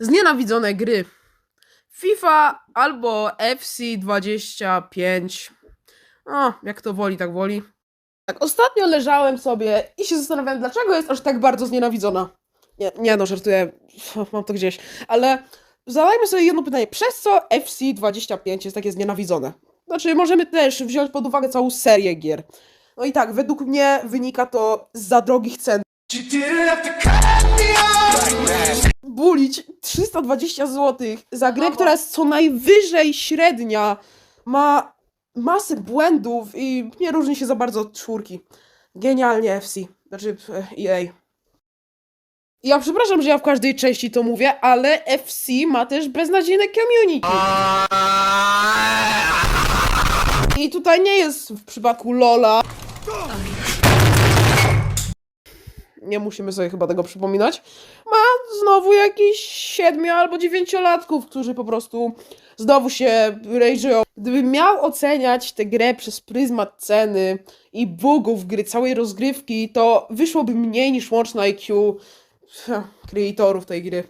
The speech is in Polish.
Znienawidzone gry. FIFA albo FC25. O, jak to woli, tak woli. Tak, ostatnio leżałem sobie i się zastanawiałem, dlaczego jest aż tak bardzo znienawidzona. Nie, nie no, żartuję, mam to gdzieś. Ale zadajmy sobie jedno pytanie. Przez co FC25 jest takie znienawidzone? Znaczy, możemy też wziąć pod uwagę całą serię gier. No i tak, według mnie wynika to z za drogich cen. Bulić 320 zł za grę, która jest co najwyżej średnia, ma masę błędów i nie różni się za bardzo od czwórki. Genialnie FC, znaczy e, EA. Ja przepraszam, że ja w każdej części to mówię, ale FC ma też beznadziejne community. I tutaj nie jest w przypadku Lola. Nie musimy sobie chyba tego przypominać. Ma znowu jakiś siedmiu albo dziewięciolatków, którzy po prostu znowu się rage'ują. Gdybym miał oceniać tę grę przez pryzmat ceny i bugów gry, całej rozgrywki, to wyszłoby mniej niż łączne IQ kreatorów tej gry.